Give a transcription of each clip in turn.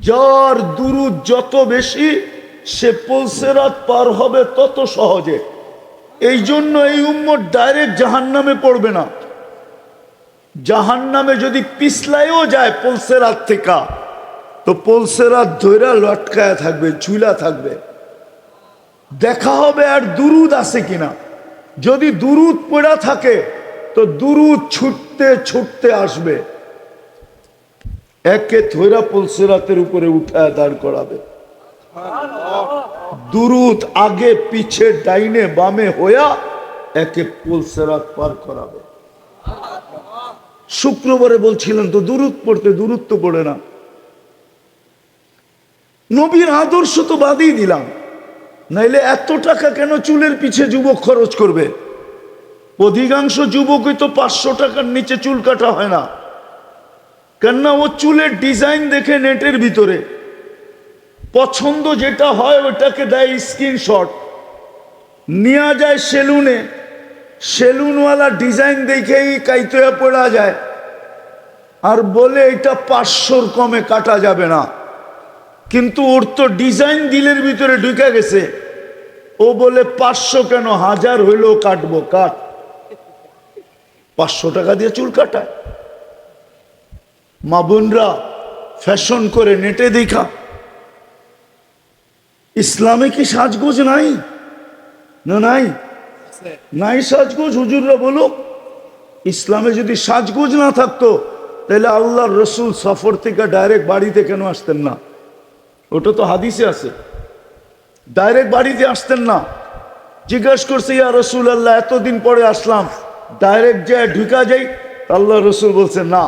যার দুরুদ যত বেশি, সে পলসেরাত পার হবে তত সহজে। এই জন্য এই উম্মত ডাইরেক্ট জাহান নামে পড়বে না। জাহান নামে যদি পিছলাইও যায় পলসেরাত থেকে। তো পলসেরাত ধৈরা লটকায় থাকবে, ঝুলা থাকবে। দেখা হবে আর দুরুদ আছে কিনা। যদি দুরুদ পড়া থাকে, তো দুরুদ ছুটতে ছুটতে আসবে। একে থৈরা পলসেরাতের উপরে উঠায় দাঁড় করাবে। দুরুদ আগে পিছে ডাইনে বামে হইয়া একে পলসেরাত পার করাবে। শুক্রবারে বলছিলেন তো দূরত পড়তে দূরত্ব পড়ে না। নবীর আদর্শ তো বাদই দিলাম। নাইলে এত টাকা কেন চুলের পিছে যুবক খরচ করবে? অধিকাংশ যুবকই তো পাঁচশো টাকার নিচে চুল কাটা হয় না। কেননা ও চুলের ডিজাইন দেখে নেটের ভিতরে। পছন্দ যেটা হয় ওটাকে দেয় স্ক্রিনশট। নেওয়া যায় সেলুনে। সেলুনওয়ালা ডিজাইন দেখেই কাইতে পড়া যায়। আর বলে এটা পাঁচশোর কমে কাটা যাবে না। কিন্তু ওর তো ডিজাইন দিলের ভিতরে ঢুকে গেছে। ও বলে, পাঁচশো কেন? হাজার হইলেও কাটবো, কাট। পাঁচশো টাকা দিয়ে চুল কাটায়। মা বোনরা ফ্যাশন করে নেটে দেখা। ইসলামে কি সাজগোজ নাই? না নাই? নাই সাজগোজ, হুজুররা বলো ইসলামে যদি সাজগোজ না থাকতো, তাহলে আল্লাহর রসুল সফর থেকে ডাইরেক্ট বাড়িতে কেন আসতেন না? ওটা তো হাদিসে আছে। ডাইরেক্ট বাড়িতে আসতেন না। জিজ্ঞেস করছে, ইয়া রসুল আল্লাহ এতদিন পরে আসলাম। ডাইরেক্ট যে ঢুকা যাই আল্লাহ রসুল বলছে, না।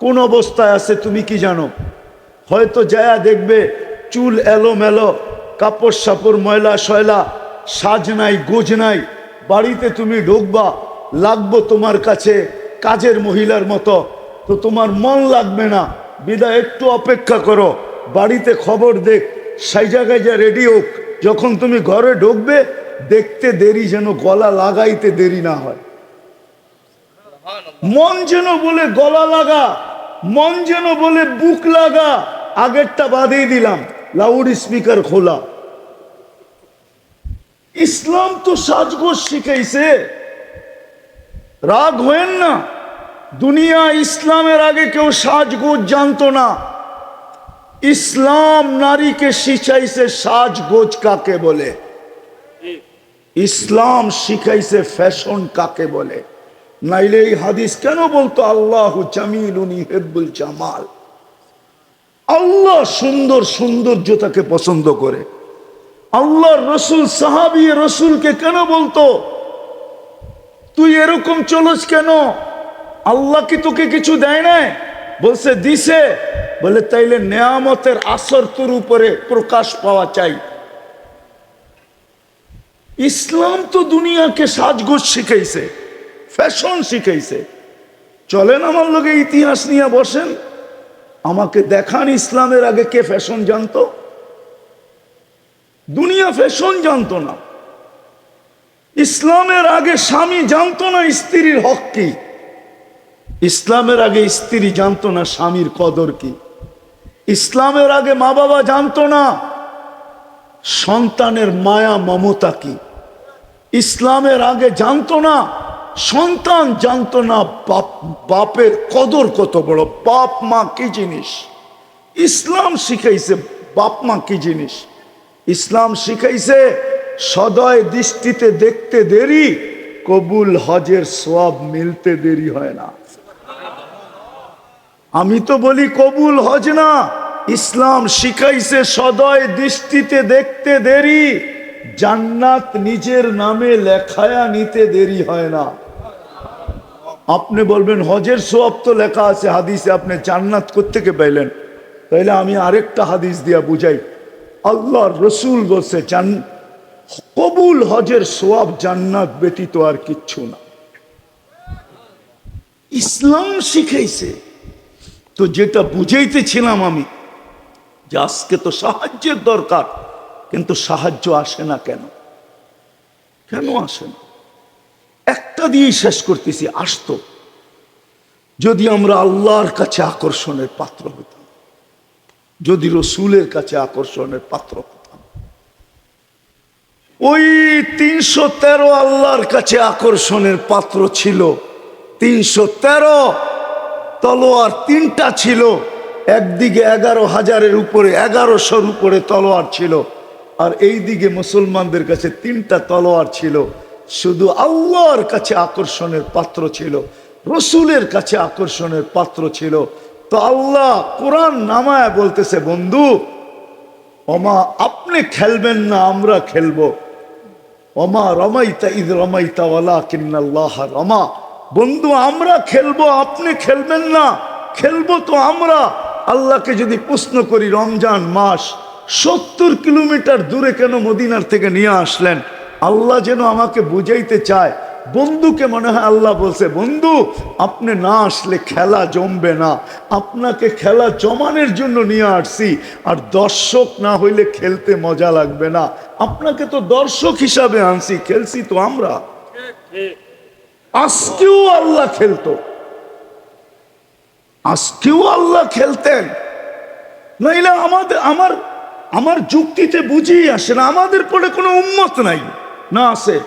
কোন অবস্থায় আছে তুমি কি জানো? হয়তো যায়া দেখবে চুল এলো মেলো কাপড় সাপড়, ময়লা শয়লা সাজ নাই, গোজ নাই, বাড়িতে তুমি ঢুকবা, লাগবো তোমার কাছে কাজের মহিলার মতো। তো তোমার মন লাগবে না, বিদায় একটু অপেক্ষা করো, বাড়িতে খবর দেখ, সেই জায়গায় যা রেডি হোক, যখন তুমি ঘরে ঢুকবে, দেখতে দেরি যেন, গলা লাগাইতে দেরি না হয়। মন যেন বলে গলা লাগা মন যেন বলে বুক লাগা আগেরটা বাদেই দিলাম লাউড স্পিকার খোলা। ইসলাম তো সাজগোজ শিখাইছে। রাগ হয়েন না। দুনিয়া ইসলামের আগে কেউ সাজগোজ জানতো না। ইসলাম নারীকে শিখাইছে সাজগোজ কাকে বলে? ইসলাম শিখাইছে ফ্যাশন কাকে বলে? নাইলে এই হাদিস কেন বলতো? আল্লাহ উনি হেব্বুল জামাল। আল্লাহ সুন্দর সৌন্দর্যতাকে পছন্দ করে। আল্লাহর রসুল, সাহাবি রসুলকে কেন বলতো? তুই এরকম চলস কেন? আল্লাহ কি তোকে কিছু দেয় না বলছে, দিছে। বলে, তাইলে নেয়ামতের আসর তোর উপরে প্রকাশ পাওয়া চাই। ইসলাম তো দুনিয়াকে সাজগোজ শিখাইছে। ফ্যাশন শিখাইছে। চলেন আমার লোকে ইতিহাস নিয়ে বসেন। আমাকে দেখান ইসলামের আগে কে ফ্যাশন জানতো। দুনিয়া ফ্যাশন জানতো না। ইসলামের আগে স্বামী জানতো না স্ত্রীর হক কি? ইসলামের আগে স্ত্রী জানতো না স্বামীর কদর কি? ইসলামের আগে মা বাবা জানতো না সন্তানের মায়া মমতা কি? ইসলামের আগে জানতো না সন্তান জানতো না বাপ, বাপের কদর কত বড়, বাপ মা কি জিনিস? ইসলাম শিখাইছে, বাপ মা কি জিনিস? ইসলাম শিখাইছে, সদয় দৃষ্টিতে দেখতে দেরি, কবুল হজের সব মিলতে দেরি হয় না। আমি তো বলি কবুল হজ না, ইসলাম শিখাইছে, সদয় দৃষ্টিতে দেখতে দেরি জান্নাত নিজের নামে লেখায়া নিতে দেরি হয় না। আপনি বলবেন, হজের সোয়াব তো লেখা আছে হাদিসে, আপনি জান্নাত কোথেকে পাইলেন? তাইলে আমি আরেকটা হাদিস দিয়া বুঝাই। আল্লাহর রসুল বলছে, জান, কবুল হজের সোয়াব জান্নাত ব্যতীত আর কিচ্ছু না। ইসলাম শিখাইছে। তো যেটা বুঝাইতেছিলাম আমি, যে আজকে তো সাহায্যের দরকার। কিন্তু সাহায্য আসে না কেন? কেন আসে না? একটা দিয়েই শেষ করতেছি, আসতো। যদি আমরা আল্লাহর কাছে আকর্ষণের পাত্র হতাম, যদি রসুলের কাছে আকর্ষণের পাত্র হতাম, ওই তিনশো তেরো আল্লাহর কাছে আকর্ষণের পাত্র ছিল, তিনশো তেরো তলোয়ার তিনটা ছিল, একদিকে এগারো হাজারের উপরে এগারোশোর উপরে তলোয়ার ছিল আর এই দিকে মুসলমানদের কাছে তিনটা তলোয়ার ছিল। শুধু আল্লাহর কাছে আকর্ষণের পাত্র ছিল, রসুলের কাছে আকর্ষণের পাত্র ছিল। তো আল্লাহ কোরআন নামায় বলতেছে, বন্ধু অমা আপনি খেলবেন না, আমরা খেলব। অমা রমাইতা ঈদ রমাইতা ওয়ালা কিন্নাল্লাহ রমা। বন্ধু, আমরা খেলব, আপনি খেলবেন না। খেলব তো আমরা। আল্লাহকে যদি প্রশ্ন করি, রমজান মাস সত্তর কিলোমিটার দূরে কেন মদিনার থেকে নিয়ে আসলেন? আল্লাহ যেন আমাকে বুঝাইতে চায়। বন্ধুকে মনে হয় আল্লাহ বলছে, বন্ধু, আপনি না আসলে খেলা জমবে না। আপনাকে খেলা জমানের জন্য নিয়ে আসছি। আর দর্শক না হইলে খেলতে মজা লাগবে না। আপনাকে তো দর্শক হিসাবে আনছি, খেলছি তো আমরা। আজকেও আল্লাহ খেলতো। আজকেও আল্লাহ খেলতেন। নাইলে আমাদের, আমার আমার যুক্তিতে বুঝিয়ে আসে না, আমাদের পরে কোনো উন্মত নাই। না আছে।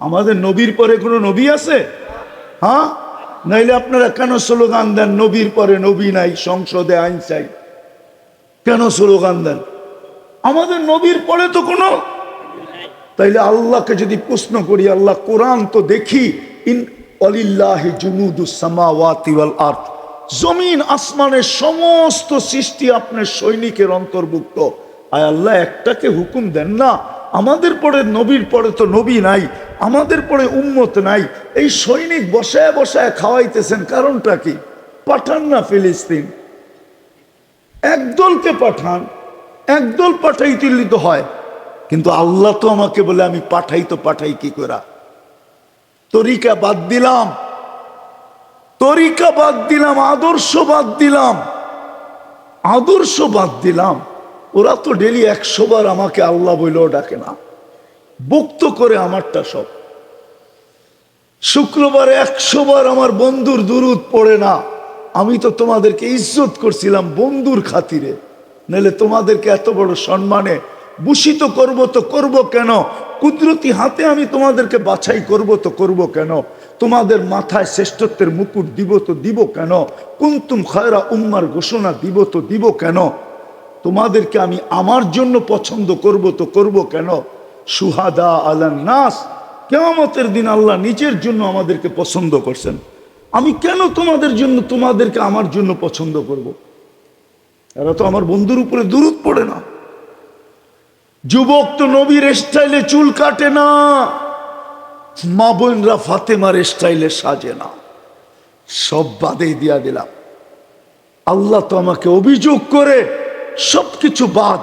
আমাদের নবীর পরে কোনো নবী আছে? হ্যাঁ? নাইলে আপনারা কেন স্লোগান দেন, নবীর পরে নবী নাই, সংসদে আইন চাই? কেন স্লোগান দেন? আমাদের নবীর পরে তো কোনো? তাইলে আল্লাহকে যদি প্রশ্ন করি, আল্লাহ কোরআন তো দেখি, ইন অলিল্লাহি জুনুদুস সামাওয়াতি ওয়াল আরদ। জমিন আসমানের সমস্ত সৃষ্টি আপনার সৈনিকের অন্তর্ভুক্ত। আয় আল্লাহ, একটাকে হুকুম দেন না। আমাদের পরে নবীর পরে তো নবী নাই, আমাদের পরে উম্মত নাই। এই সৈনিক বসায় বসায় খাওয়াইতেছেন কারণটা কি? পাঠান না ফিলিস্তিন। একদলকে পাঠান, একদল পাঠাই তুলিত হয়। কিন্তু আল্লাহ তো আমাকে বলে, আমি পাঠাই তো পাঠাই কি করা তরিকা বাদ দিলাম। তরিকা বাদ দিলাম, আদর্শ বাদ দিলাম। আদর্শ বাদ দিলাম। ওরা তো ডেলি একশো বার আমাকে আল্লাহ বইলেও ডাকে না। বক্ত করে আমারটা সব। শুক্রবারে একশো বার আমার বন্ধুর দুরুদ পড়ে না। আমি তো তোমাদেরকে ইজ্জত করছিলাম বন্ধুর খাতিরে। নাহলে তোমাদেরকে এত বড় সম্মানে ভূষিত করব তো করব কেন? কুদরতি হাতে আমি তোমাদেরকে বাছাই করব তো করব কেন? তোমাদের মাথায় শ্রেষ্ঠত্বের মুকুট দিব তো দিব কেন? কুন্তুম খয়রা উম্মার ঘোষণা দিব তো দিব কেন? তোমাদেরকে আমি আমার জন্য পছন্দ করব তো করব কেন? সুহাদা আলান নাস। কেমতের দিন আল্লাহ নিজের জন্য আমাদেরকে পছন্দ করছেন। আমি কেন তোমাদের জন্য, তোমাদেরকে আমার জন্য পছন্দ করব। এরা তো আমার বন্ধুর উপরে দূরত পড়ে না। যুবক তো নবীর স্টাইলে চুল কাটে না। মা বোনরা ফাতেমার স্টাইলে সাজে না। সব বাদে দিয়া দিলাম। আল্লাহ তো আমাকে অভিযোগ করে সব কিছু বাদ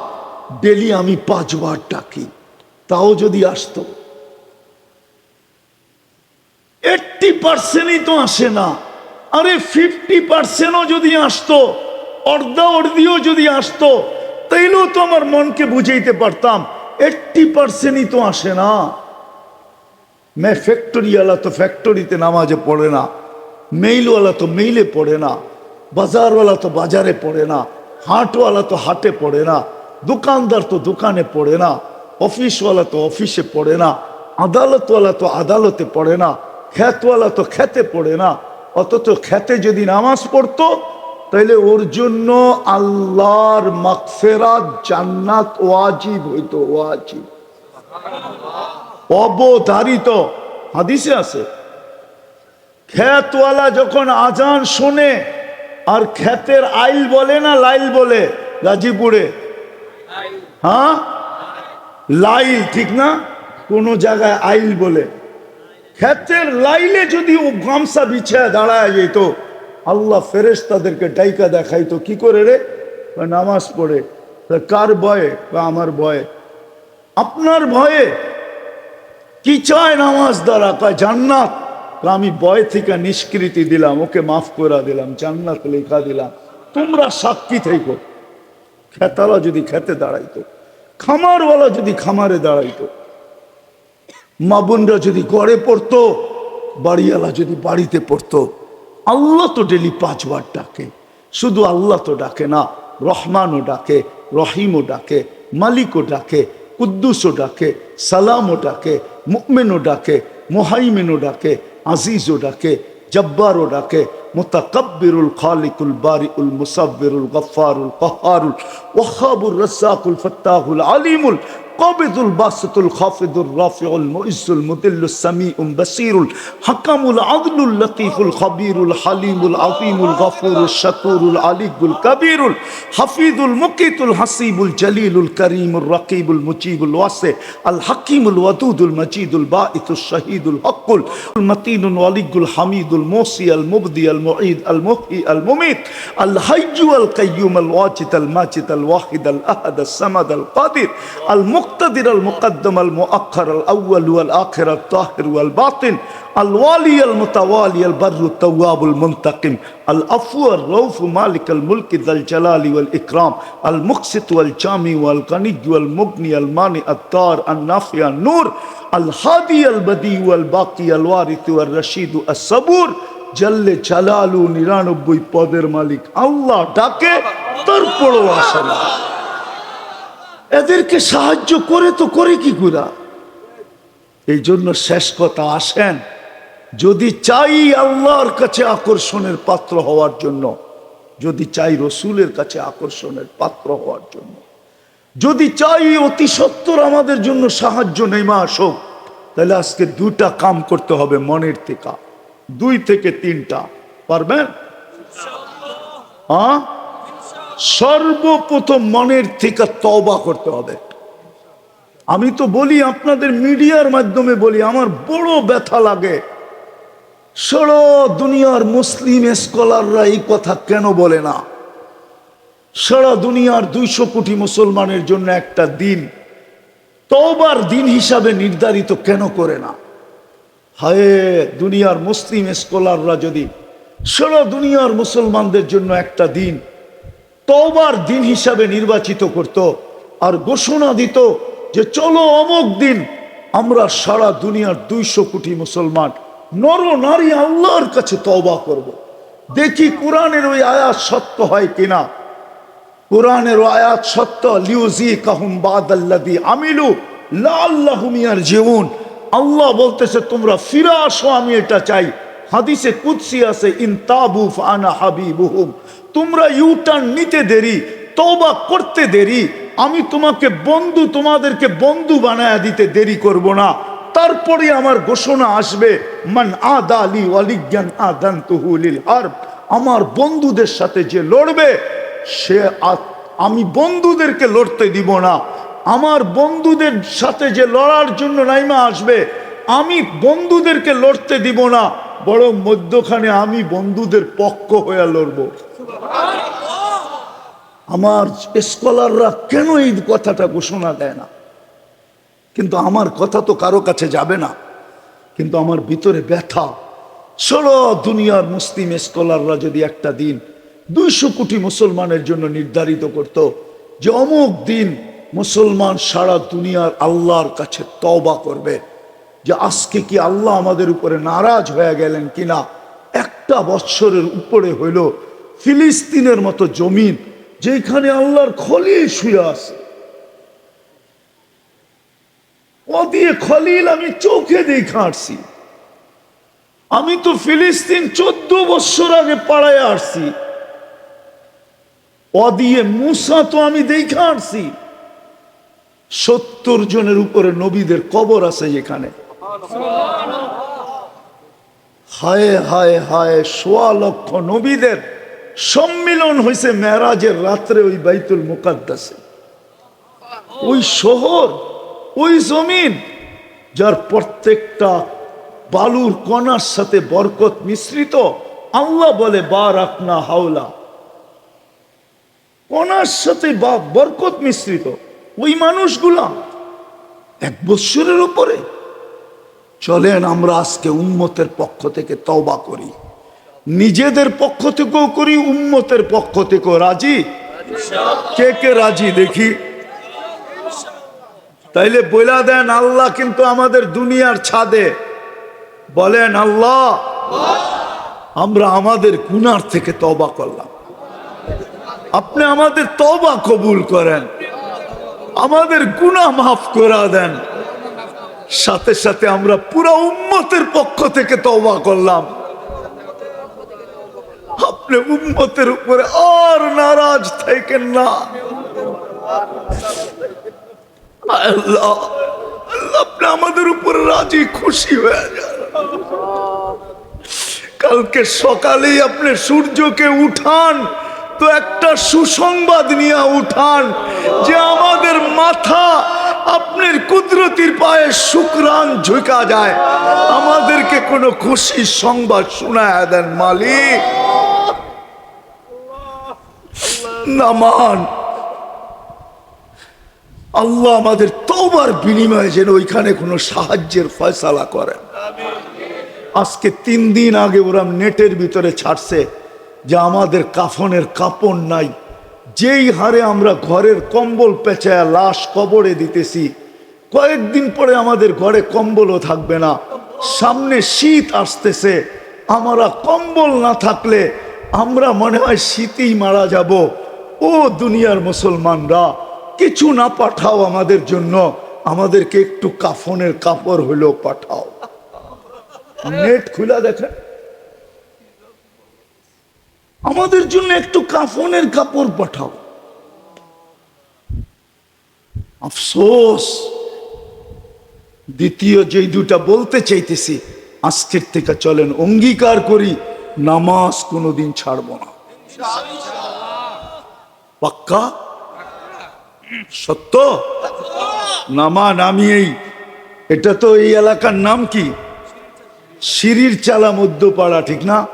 ডেলি আমি পাঁচবার ডাকি। তাও যদি আসতো। এইটটি পার্সেন্টই তো আসে না। আরে ফিফটি পার্সেন্টও যদি আসতো অর্ধা অর্ধিও যদি আসতো তাইলেও তো আমার মনকে বুঝাইতে পারতাম, এইটটি পার্সেন্টই তো আসে না। মে ফ্যাক্টরিওয়ালা তো ফ্যাক্টরিতে নামাজে পড়ে না, মেইলওয়ালা তো মেইলে পড়ে না, বাজারওয়ালা তো বাজারে পড়ে না, হাটওয়ালা তো হাটে পড়ে না, দোকানদার তো দোকানে পড়ে না, অফিসওয়ালা তো অফিসে পড়ে না, আদালতওয়ালা তো আদালতে পড়ে না, খ্যাতওয়ালা তো খেতে পড়ে না, অথচ খেতে যদি নামাজ পড়তো তাহলে ওর জন্য আল্লাহর মাকফেরাত জান্নাত ওয়াজিব হইতো, ওয়াজিব। অবধারিত। হাদিসে আছে। খ্যাতওয়ালা যখন আজান শোনে, আর খ্যাতের আইল বলে না লাইল বলে? গাজীপুরে। হ্যাঁ? লাইল, ঠিক না? কোনো জায়গায় আইল বলে। ক্ষেতের লাইলে যদি ও গামছা বিছায় দাঁড়ায় যেত আল্লাহ ফেরেস তাদেরকে ডাইকা দেখাইতো, কি করে রে? নামাজ পড়ে কার ভয়ে? বা আমার ভয়ে? আপনার ভয়ে? কি চায় নামাজ দ্বারা? কয়, জান্নাত। আমি ভয় থেকে নিষ্কৃতি দিলাম, ওকে মাফ করে দিলাম, জান্নাত লেখা দিলাম। তোমরা সাক্ষী থেকো খেতালা যদি খেতে দাঁড়াইতো, খামারওয়ালা যদি খামারে দাঁড়াইতো, মা বোনরা যদি গড়ে পড়তো, বাড়িওয়ালা যদি বাড়িতে পড়তো আল্লাহ তো ডেলি পাঁচবার ডাকে। শুধু আল্লাহ তো ডাকে না, রহমানও ডাকে, রহিমও ডাকে, মালিকও ডাকে, কুদ্দুসও ডাকে, সালামও ডাকে মুকমেনও ডাকে, মোহাইমেনও ডাকে, আজিজও ডাকে, জব্বারও ডাকে, মুতাকাব্বিরুল খালিকুল বারিউল মুসাব্বিরুল গফফারুল কহারুল ওয়াহাবুর রাজ্জাকুল ফাত্তাহুল আলিমুল কবিদুল বাসতুল খাফিদুল রাফিউল মুইসুল মুদিল্লুস সামিউল বাসিরুল হাকামুল আদলুল লতিফুল খবিরুল হালিমুল আফিমুল গফুরুল শাকুরুল আলিকুল কবিরুল হাফিদুল মুকিতুল হাসিবুল জলিলুল করিমুল রকিবুল মুজিবুল ওয়াসে আল হাকিমুল ওয়াদুদুল মজিদুল বাঈতুল শহীদুল হকুল মতিনুল ওয়ালিকুল হামিদুল মোসি আল মুবদি আল মুঈদ আল মুহি আল মুমিত আল হাইজু আল কাইয়ুম আল ওয়াজিদ আল মাজিদ আল ওয়াহিদ আল আহাদ আল সামাদ আল কাদির আল মুক المقتدر المقدم المؤخر الأول والآخر الطاهر والباطن الوالي المتوالي البر التواب المنتقم العفو الروف مالك الملك ذا الجلال والإكرام المقسط والجامع والغني والمغني المانع الدار النافع النور الهادي البديع والباقي الوارث والرشيد الصبور জল্লে চালালু নিরানব্বই পদের মালিক আল্লাহ ডাকে তারপরও আসে না এদেরকে সাহায্য করে তো করে কি গুরা এই জন্য শেষ কথা, আসেন, যদি চাই আল্লাহর কাছে আকর্ষণের পাত্র হওয়ার জন্য, যদি চাই রসুলের কাছে আকর্ষণের পাত্র হওয়ার জন্য, যদি চাই অতি সত্তর আমাদের জন্য সাহায্য নেমা আসুক, তাহলে আজকে দুটা কাম করতে হবে মনের থেকে, দুই থেকে তিনটা, পারবেন? হ্যাঁ সর্বপ্রথম মনের থেকে তবা করতে হবে। আমি তো বলি, আপনাদের মিডিয়ার মাধ্যমে বলি, আমার বড় ব্যথা লাগে। সরো দুনিয়ার মুসলিম স্কলাররা এই কথা কেন বলে না? সারা দুনিয়ার দুইশো কোটি মুসলমানের জন্য একটা দিন তবার দিন হিসাবে নির্ধারিত কেন করে না? হায়, দুনিয়ার মুসলিম স্কলাররা যদি সারা দুনিয়ার মুসলমানদের জন্য একটা দিন তবার দিন হিসাবে নির্বাচিত করত আর ঘোষণা দিত যে চলো অমুক দিন আমরা সারা দুনিয়ার দুইশো কোটি মুসলমান নর নারী আল্লাহর কাছে তওবা করব। দেখি কোরআনের ওই আয়াত সত্য হয় কিনা। কোরআনের আয়াত সত্য লিউজি কাহুম বাদাল্লাদি আমিলু লা আল্লাহুমিয়ার জীবন আল্লাহ বলতেছে, তোমরা ফিরে আসো, আমি এটা চাই। হাদিসে কুৎসি আছে, ইন তাবু ফানা হাবিবুহুম। তোমরা ইউটার্ন নিতে দেরি, তওবা করতে দেরি, আমি তোমাকে বন্ধু তোমাদেরকে বন্ধু বানায় দিতে দেরি করব না। তারপরে আমার ঘোষণা আসবে, মান আদালি ওয়ালিজ্ঞান আদান তুহুলিল হারব আমার বন্ধুদের সাথে যে লড়বে, সে আমি বন্ধুদেরকে লড়তে দিব না। আমার বন্ধুদের সাথে যে লড়ার জন্য নাইমা আসবে, আমি বন্ধুদেরকে লড়তে দিব না, বরং মধ্যখানে আমি বন্ধুদের পক্ষ হয়ে লড়বো। আমার স্কলাররা কেন এই কথাটা ঘোষণা দেয় না? কিন্তু আমার কথা তো কারও কাছে যাবে না। কিন্তু আমার ভিতরে ব্যথা। ষোলো দুনিয়ার মুসলিম স্কলাররা যদি একটা দিন দুইশো কোটি মুসলমানের জন্য নির্ধারিত করত যে অমুক দিন মুসলমান সারা দুনিয়ার আল্লাহর কাছে তবা করবে, যে আজকে কি আল্লাহ আমাদের উপরে নারাজ হয়ে গেলেন কিনা? একটা বৎসরের উপরে হইল ফিলিস্তিনের মতো জমিন যেখানে আল্লাহর খলিল শুয়ে আছে। ও দিয়ে খলিল আমি চোখে দেখা আসছি। আমি তো ফিলিস্তিন চোদ্দ বছর আগে পাড়ায় আসছি। ও দিয়ে মুসা তো আমি দেখে আসছি। সত্তর জনের উপরে নবীদের কবর আছে যেখানে। হায় হায় হায়, সোয়া লক্ষ নবীদের সম্মিলন হয়েছে মেরাজের রাত্রে ওই বাইতুল মুকাদ্দাসে। ওই শহর ওই জমিন যার প্রত্যেকটা বালুর কণার সাথে বরকত মিশ্রিত আল্লাহ বলে বা রাখনা হাওলা। কণার সাথে বা বরকত মিশ্রিত ওই মানুষগুলা এক বৎসরের উপরে চলেন আমরা আজকে উন্মতের পক্ষ থেকে তওবা করি। নিজেদের পক্ষ থেকেও করি, উম্মতের পক্ষ থেকেও। রাজি? কে কে রাজি দেখি? তাইলে বইলা দেন, আল্লাহ কিন্তু আমাদের দুনিয়ার ছাদে। বলেন, আল্লাহ, আমরা আমাদের গুনার থেকে তবা করলাম। আপনি আমাদের তবা কবুল করেন। আমাদের গুণা মাফ করা দেন। সাথে সাথে আমরা পুরো উম্মতের পক্ষ থেকে তওবা করলাম। আপনি উম্মতের উপরে আর নারাজ থাকেন না। আল্লাহ আল্লাহ, আপনি আমাদের উপরে রাজি, খুশি হয়ে যান। কালকে সকালেই আপনি সূর্যকে উঠান, তো একটা সুসংবাদ নিয়ে উঠান যে আমাদের মাথা আপনার কুদরতির পায়ে শুক্রান ঝুঁকা যায়। আমাদেরকে কোনো খুশি সংবাদ শোনায় দেন মালিক। নামান। আল্লাহ আমাদের তওবার বিনিময়ে যেন ওইখানে কোনো সাহায্যের ফয়সালা করেন। আজকে তিন দিন আগে ওরা নেটের ভিতরে ছাড়ছে যে আমাদের কাফনের কাপড় নাই। যেই হারে আমরা ঘরের কম্বল পেঁচায় লাশ কবরে দিতেছি, কয়েকদিন পরে আমাদের ঘরে কম্বলও থাকবে না। সামনে শীত আসতেছে, আমরা কম্বল না থাকলে আমরা মনে হয় শীতেই মারা যাব। ও দুনিয়ার মুসলমানরা, কিছু না পাঠাও আমাদের জন্য। আমাদেরকে একটু কাফনের কাপড় হলেও পাঠাও। নেট খুলা দেখেন। আমাদের জন্য একটু কাফনের কাপড় পাঠাও। আফসোস। দ্বিতীয় যেই দুটা বলতে চাইতেছি আজকের থেকে চলেন। অঙ্গীকার করি, নামাজ কোনোদিন ছাড়ব না। পাক্কা? সত্য? নামা নামিয়েই। এটা তো এই এলাকার নাম কি? সিঁড়ির চালা মধ্যপাড়া, ঠিক না?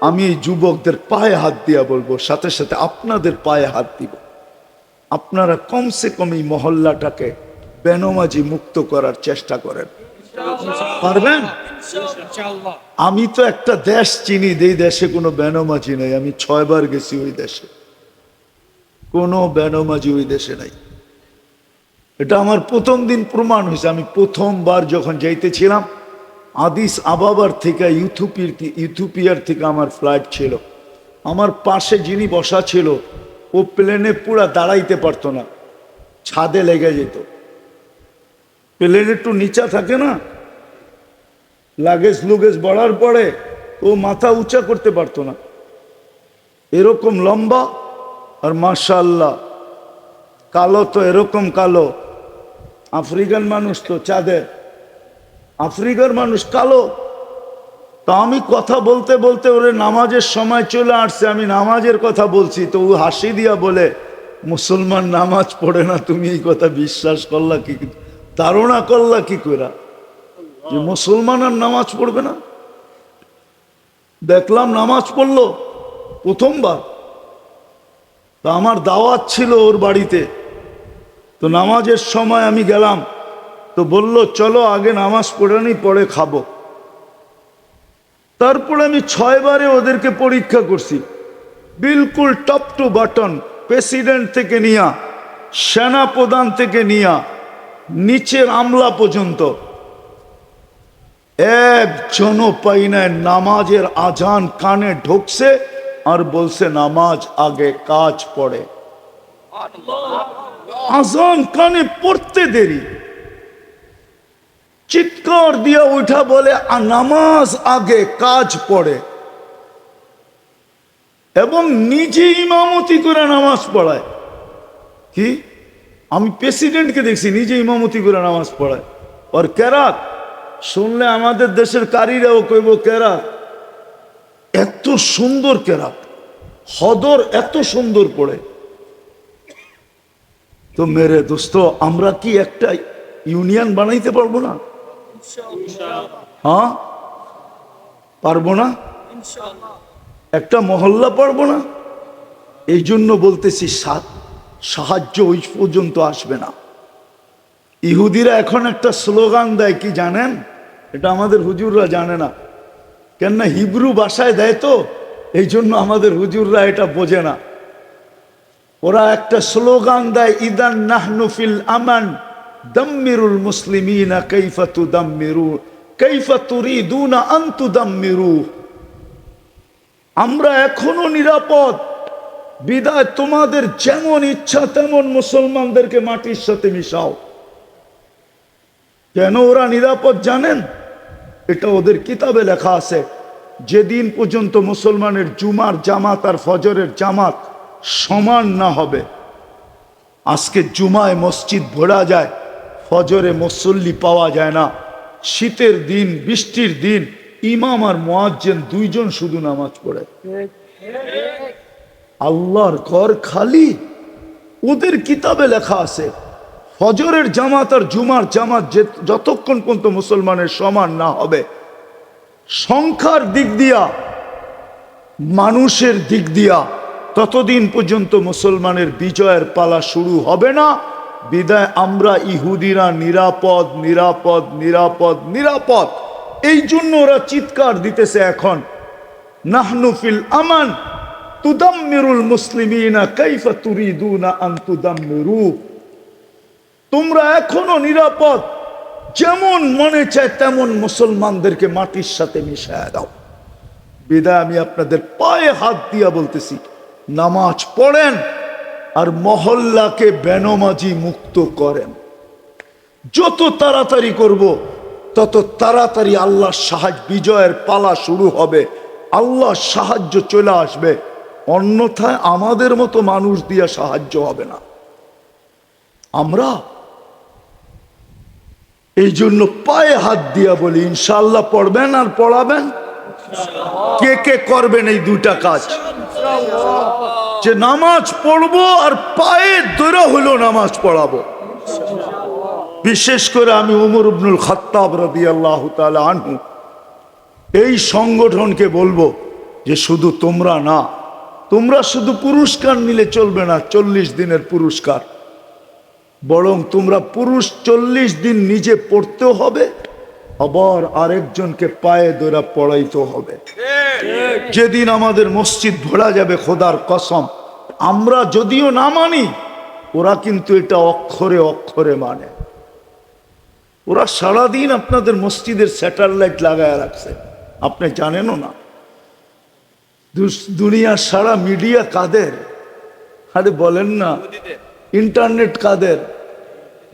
আমি এই যুবকদের পায়ে হাত দিয়া বলব, সাথে সাথে আপনাদের পায়ে হাত দিব। আপনারা কমসে কম এই মহল্লাটাকে বেনমাজি মুক্ত করার চেষ্টা করেন। পারবেন? আমি তো একটা দেশ চিনি এই দেশে কোনো বেনমাজি নেই। আমি ছয়বার গেছি ওই দেশে। কোনো বেনমাজি ওই দেশে নাই। এটা আমার প্রথম দিন প্রমাণ হয়েছে। আমি প্রথমবার যখন যাইতেছিলাম, আদিস আবাবার থেকে ইউথুপির ইউথুপিয়ার থেকে আমার ফ্লাইট ছিল। আমার পাশে যিনি বসা ছিল, ও প্লেনে পুরা দাঁড়াইতে পারতো না, ছাদে লেগে যেত। প্লেন একটু নিচা থাকে না, লাগেজ লুগেজ বাড়ার পরে ও মাথা উঁচা করতে পারতো না। এরকম লম্বা আর মাশাল্লাহ কালো তো এরকম কালো। আফ্রিকান মানুষ তো চাঁদের। আফ্রিকার মানুষ কালো। তা আমি কথা বলতে বলতে ওরে নামাজের সময় চলে আসছে, আমি নামাজের কথা বলছি। তো ও হাসি দিয়া বলে, মুসলমান নামাজ পড়ে না, তুমি এই কথা বিশ্বাস করলা কি ধারণা করলা কি করে? যে মুসলমান আর নামাজ পড়বে না। দেখলাম নামাজ পড়ল প্রথমবার। তা আমার দাওয়াত ছিল ওর বাড়িতে। তো নামাজের সময় আমি গেলাম। তো বলল, চলো আগে নামাজ পড়ে নি, পরে খাব। তারপরে আমি ছয়বারে ওদেরকে পরীক্ষা করছি। বিলকুল টপ টু বাটন, প্রেসিডেন্ট থেকে নিয়া সেনা প্রধান থেকে নিয়া, নিচের আমলা পর্যন্ত। একজনও পাই নাই, নামাজের আজান কানে ঢুকছে আর বলছে নামাজ আগে কাজ পড়ে। আজান কানে পড়তে দেরি। চিৎকার দিয়ে উঠা বলে "আ, নামাজ আগে কাজ পড়ে। এবং নিজে ইমামতি করে নামাজ পড়ায়। কি? আমি প্রেসিডেন্টকে দেখছি নিজে ইমামতি করে নামাজ পড়ায়। ওর কেরাত? শুনলে আমাদের দেশের কারীরাও কইব কেরাত? সুন্দর কেরাত। হদর এত সুন্দর পড়ে। তো মেরে দোস্ত, আমরা কি একটা ইউনিয়ন বানাইতে পারব না? হ্যাঁ? পারব না? একটা মহল্লা পারব না? এই জন্য বলতেছি সাহায্য ওই পর্যন্ত আসবে না। ইহুদিরা এখন একটা স্লোগান দেয়, কি জানেন? এটা আমাদের হুজুররা জানে না। কেননা হিব্রু ভাষায় দেয় তো, এই জন্য আমাদের হুজুররা এটা বোঝে না। ওরা একটা স্লোগান দেয়, ইদান নাহনুফিল আমান, দাম্মিরুল মুসলিমিনা কাইফা তুদাম্মিরু, কাইফা তুরিদুনা আন তুদাম্মিরু। আমরা এখনও নিরাপদ। বিদায়, তোমাদের যেমন ইচ্ছা তেমন মুসলমানদেরকে মাটির সাথে মিশাও। কেন ওরা নিরাপদ জানেন? এটা ওদের কিতাবে লেখা আছে। যেদিন পর্যন্ত মুসলমানের জুমার জামাত আর ফজরের জামাত সমান না হবে, আজকে জুমায় মসজিদ ভরা যায়, ফজরে মুসল্লি পাওয়া যায় না। শীতের দিন, বৃষ্টির দিন, ইমাম আর মোয়াজ্জেন দুইজন শুধু নামাজ পড়ে। আল্লাহর ঘর খালি। ওদের কিতাবে লেখা আছে ফজরের জামাত আর জুমার জামাত যে- যতক্ষণ পর্যন্ত মুসলমানের সমান না হবে, সংখ্যার দিক দিয়া, মানুষের দিক দিয়া ততদিন পর্যন্ত মুসলমানের বিজয়ের পালা শুরু হবে না। বিদায় আমরা ইহুদিরা নিরাপদ নিরাপদ নিরাপদ নিরাপদ। এই জন্য ওরা চিৎকার দিতেছে এখন নাহনুফিল আমান তুদাম্মিরুল মুসলিমিনা কাইফা তুরিদুনা আন তুদাম্মিরু তোমরা এখনও নিরাপদ। যেমন মনে চায় তেমন মুসলমানদেরকে মাটির সাথে মিশায় দাও। বিদায়, আমি আপনাদের পায়ে হাত দিয়া বলতেছি, নামাজ পড়েন আর মহল্লাকে বেনমাজি মুক্ত করেন। যত তাড়াতাড়ি করব, তত তাড়াতাড়ি আল্লাহর সাহায্য, বিজয়ের পালা শুরু হবে। আল্লাহর সাহায্য চলে আসবে। অন্যথায় আমাদের মতো মানুষ দিয়া সাহায্য হবে না। আমরা এই জন্য পায়ে হাত দিয়া বলি ইনশাল্লাহ পড়বেন আর পড়াবেন? কে কে করবেন এই দুইটা কাজ? যে নামাজ পড়ব আর পায়ে দৈরা হলো নামাজ পড়াবো। বিশেষ করে আমি উমর ইবনুল খাত্তাব রবি আল্লাহ আনহু, এই সংগঠনকে বলব যে শুধু তোমরা না, তোমরা শুধু পুরস্কার নিলে চলবে না, চল্লিশ দিনের পুরস্কার। বরং তোমরা পুরুষ চল্লিশ দিন নিজে পড়তেও হবে, আবার আরেকজনকে পায়ে দোরা পড়াইতে হবে। যেদিন আমাদের মসজিদ ভরা যাবে খোদার কসম, আমরা যদিও না মানি, ওরা কিন্তু এটা অক্ষরে অক্ষরে মানে। ওরা সারাদিন আপনাদের মসজিদের স্যাটেলাইট লাগায় রাখছে, আপনি জানেনও না। দুনিয়ার সারা মিডিয়া কাদের? আরে বলেন না। ইন্টারনেট কাদের?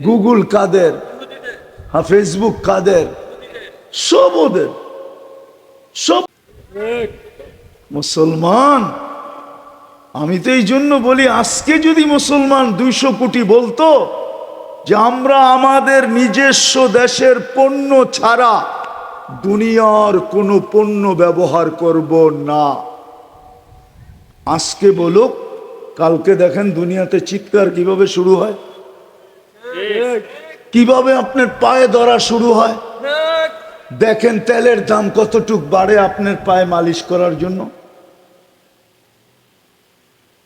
গুগল কাদের? হ্যাঁ ফেসবুক কাদের? সব ওদের। সব মুসলমান। আমি তো এই জন্য বলি, আজকে যদি মুসলমান দুইশো কোটি বলতো যে আমরা আমাদের নিজস্ব দেশের পণ্য ছাড়া দুনিয়ার কোনো পণ্য ব্যবহার করব না। আজকে বলুক কালকে দেখেন দুনিয়াতে চিৎকার কীভাবে শুরু হয়? কীভাবে আপনার পায়ে ধরা শুরু হয়? দেখেন তেলের দাম কতটুক বাড়ে আপনার পায়ে মালিশ করার জন্য?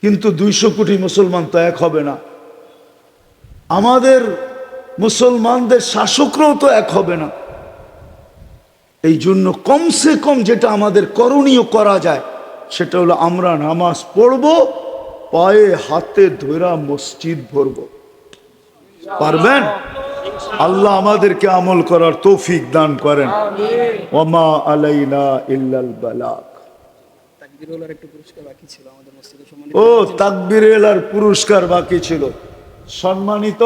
কিন্তু দুইশো কোটি মুসলমান তো এক হবে না। আমাদের মুসলমানদের শাসকরাও তো এক হবে না। এই জন্য কমসে কম যেটা আমাদের করণীয় করা যায়, সেটা হলো আমরা নামাজ পড়ব পায়ে হাতে ধরা মসজিদ ভরব। পারবেন? আল্লাহ আমাদেরকে আমল করার তৌফিক দান করেন। ওমা আলাইনা ইল্লাল বালাক তাকবিরুল্লাহর একটু পুরস্কার বাকি ছিল আমাদের মসজিদে সম্মানিত ও তাকবির এলার পুরস্কার বাকি ছিল। সম্মানিত?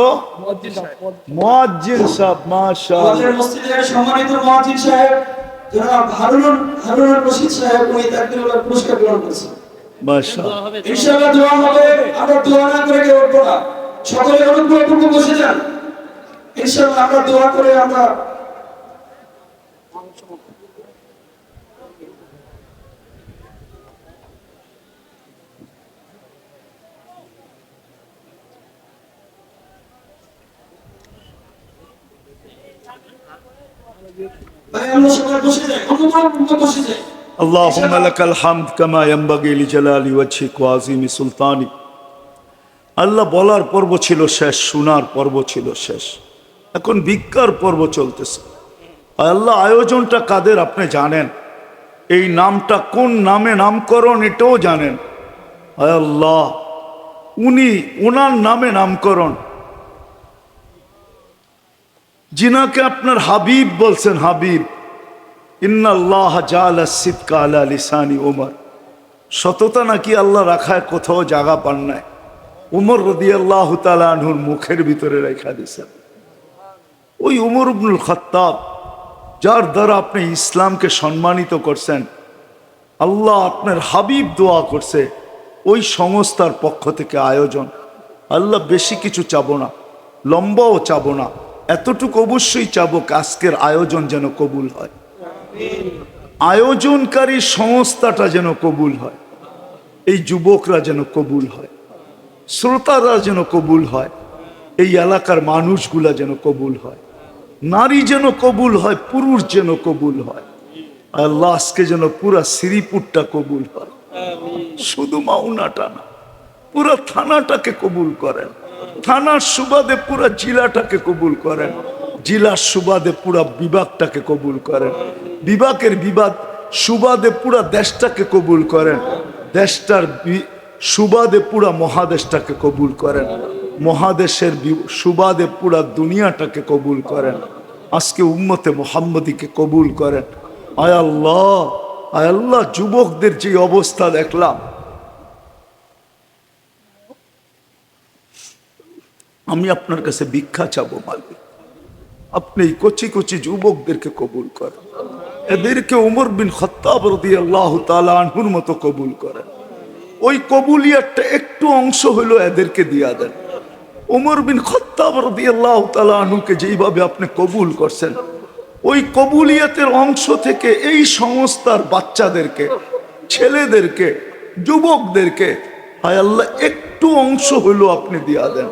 মুয়াজ্জিন সাহেব মাশাআল্লাহ। মসজিদের সম্মানিত মহাজিদ সাহেব জনাব হারুন হারুন রশিদ সাহেব উনি তাকবিরুল্লাহ পুরস্কার গ্রহণ করেছেন। ইনশাআল্লাহ দোয়া হবে। আমরা দোয়া না করে কেউ উঠবো না। সকলে অনুগ্রহপূর্বক বসে যান। ইনশাআল্লাহ আমরা দোয়া করে আমরা ভাই আমরা সবাই বসে যাই। অনুগ্রহপূর্বক বসে যাই। اللهم لك الحمد كما ينبغي لجلال وجهك وعظيم سلطانك আল্লাহ বলার পর্ব ছিল শেষ শোনার পর্ব ছিল শেষ এখন ভিক্ষার পর্ব চলতেছে আর আল্লাহ আয়োজনটা কাদের আপনি জানেন এই নামটা কোন নামে নামকরণ এটাও জানেন আয় আল্লাহ উনি ওনার নামে নামকরণ যিনাকে আপনার হাবিব বলছেন হাবিব ইন্নাল্লাহ সততা নাকি আল্লাহ রাখায় কোথাও জায়গা পান নাই। উমর রদি আল্লাহ তালুর মুখের ভিতরে রেখা দিয়েছেন ওই উমর ইবনুল খত্তাব, যার দ্বারা আপনি ইসলামকে সম্মানিত করছেন, আল্লাহ আপনার হাবিব দোয়া করছে, ওই সংস্থার পক্ষ থেকে আয়োজন। আল্লাহ বেশি কিছু চাবো না, লম্বাও চাবো না, এতটুকু অবশ্যই চাবো আজকের আয়োজন যেন কবুল হয়। আয়োজনকারী সংস্থাটা যেন কবুল হয়, এই যুবকরা যেন কবুল হয়, শ্রোতারা যেন কবুল হয়, এই এলাকার মানুষগুলা যেন কবুল হয়, নারী যেন কবুল হয়, পুরুষ যেন কবুল হয়, আল্লাহ আজকে যেন পুরা শ্রীপুরটা কবুল হয় শুধু মাউনাটা না, পুরো থানাটাকে কবুল করেন, থানার সুবাদে পুরা জেলাটাকে কবুল করেন। জেলার সুবাদে পুরা বিভাগটাকে কবুল করেন। বিভাগের বিবাদ সুবাদে পুরা দেশটাকে কবুল করেন। দেশটার সুবাদে পুরা মহাদেশটাকে কবুল করেন। মহাদেশের সুবাদে পুরা দুনিয়াটাকে কবুল করেন। আজকে উম্মতে মোহাম্মদীকে কবুল করেন। আয় আল্লাহ আয় আল্লাহ, যুবকদের যে অবস্থা দেখলাম। আমি আপনার কাছে ভিক্ষা চাবো মালিক। আপনি কচি কচি যুবকদেরকে কবুল করেন। এদেরকে উমর বিন খত্তাব রদি আল্লাহ মতো কবুল করেন। ওই কবুলিয়াতটা একটু অংশ হলো এদেরকে দিয়া দেন। উমর বিন খত্তাব রদি আল্লাহ আনহুকে যেইভাবে আপনি কবুল করছেন, ওই কবুলিয়াতের অংশ থেকে এই সংস্থার বাচ্চাদেরকে, ছেলেদেরকে, যুবকদেরকে, হায় আল্লাহ, একটু অংশ হলো আপনি দিয়া দেন।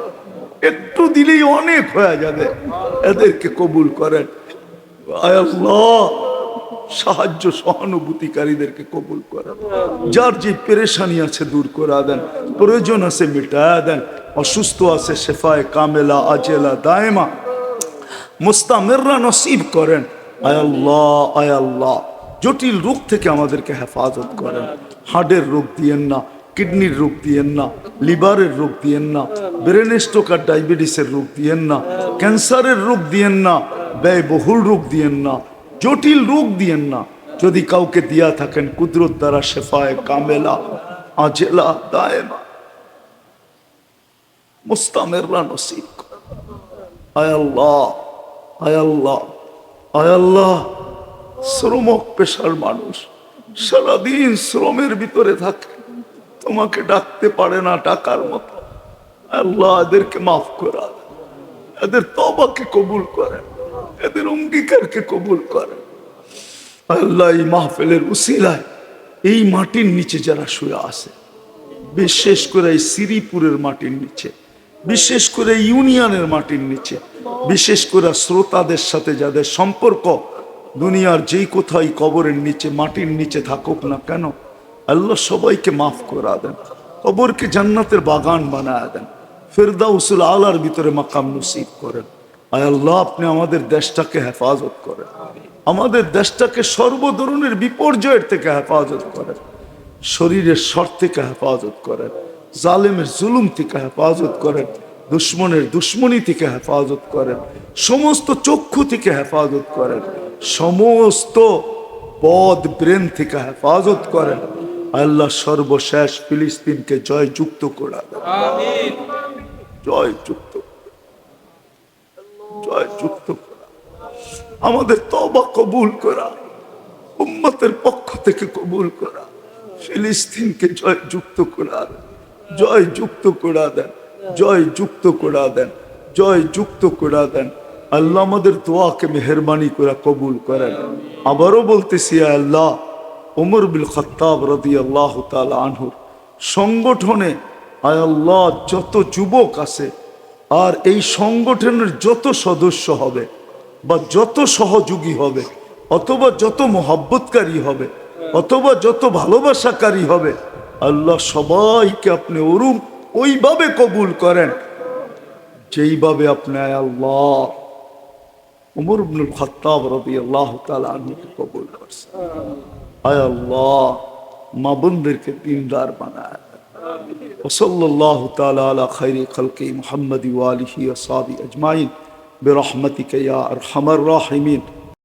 একটু দিলেই অনেক হয়ে যাবে। এদেরকে কবুল করেন। সাহায্য সহানুভূতিকারীদেরকে কবুল করেন। যার যে পেরেশানি আছে দূর করে দেন, প্রয়োজন আছে মিটায়া দেন, অসুস্থ আছে শেফায় কামেলা, আজেলা, দায়মা, মুস্তামেররা নসিব করেন। আয় আল্লাহ আয় আল্লাহ, জটিল রোগ থেকে আমাদেরকে হেফাজত করেন। হার্টের রোগ দিয়েন না কিডনির রোগ দিয়েন না লিভারের রোগ দিয়েন না ব্রেন স্ট্রোক আর ডায়াবেটিসের রোগ দিয়েন না ক্যান্সারের রোগ দিয়েন না ব্যয়বহুল রোগ দিয়েন না জটিল রোগ দিয়েন না যদি কাউকে দিয়া থাকেন, কুদরত দ্বারা শেফায় কামেলা, আজেলা, দায়মা। মুস্তামেররা নসিব আয় আল্লাহ। শ্রমক পেশার মানুষ, সারাদিন শ্রমের ভিতরে থাকে। তোমাকে ডাকতে পারে না টাকার মতো। আল্লাহ এদেরকে মাফ করা। এদের তবাকে কবুল করেন এদের অঙ্গীকারকে কবুল করেন আল্লাহ এই মাহফিলের উসিলায় এই মাটির নিচে যারা শুয়ে আছে, বিশেষ করে এই শ্রীপুরের মাটির নিচে, বিশেষ করে ইউনিয়নের মাটির নিচে, বিশেষ করে শ্রোতাদের সাথে যাদের সম্পর্ক, দুনিয়ার যেই কোথায় কবরের নিচে, মাটির নিচে থাকুক না কেন আল্লাহ সবাইকে মাফ করা দেন, কবরকে জান্নাতের বাগান বানায় দেন, ফেরদাউসুল আলার ভিতরে মাকাম নসিব করেন। আয় আল্লাহ, আপনি আমাদের দেশটাকে হেফাজত করেন। আমাদের দেশটাকে সর্ব ধরনের বিপর্যয়ের থেকে হেফাজত করেন। শরীরের শর থেকে হেফাজত করেন। জালেমের জুলুম থেকে হেফাজত করেন। দুশ্মনের দুশ্মনী থেকে হেফাজত করেন। সমস্ত চক্ষু থেকে হেফাজত করেন। সমস্ত পদ ব্রেন থেকে হেফাজত করেন। আল্লাহ সর্বশেষ ফিলিস্তিনকে জয় যুক্ত করা। জয় যুক্ত জয় যুক্ত করা। আমাদের তবা কবুল করা। উম্মতের পক্ষ থেকে কবুল করা। ফিলিস্তিনকে জয় যুক্ত করা। দেন জয় যুক্ত করা দেন। জয় যুক্ত করা দেন। জয় যুক্ত করা দেন। আল্লাহ আমাদের দোয়াকে মেহরবানি করে কবুল করেন। আবারও বলতেছি আল্লাহ ওমর বিল খত্তাব রদি আল্লাহ আনহুর সংগঠনে আল্লাহ, যত যুবক আছে, আর এই সংগঠনের যত সদস্য হবে, বা যত সহযোগী হবে, অথবা যত মোহাব্বতকারী হবে, অথবা যত ভালোবাসাকারী হবে, আল্লাহ সবাইকে আপনি ওরুম ওইভাবে কবুল করেন যেইভাবে আপনি আল্লাহ, উমর ইবনুল খাত্তাব রাদিয়াল্লাহু তাআলা আনহুকে কবুল করছেন। يا الله ما بندر کے دیندار بنایا وصلی اللہ تعالی علی خیر خلق محمد و آلہ و اصحابہ اجمعین برحمتك يا ارحم الراحمين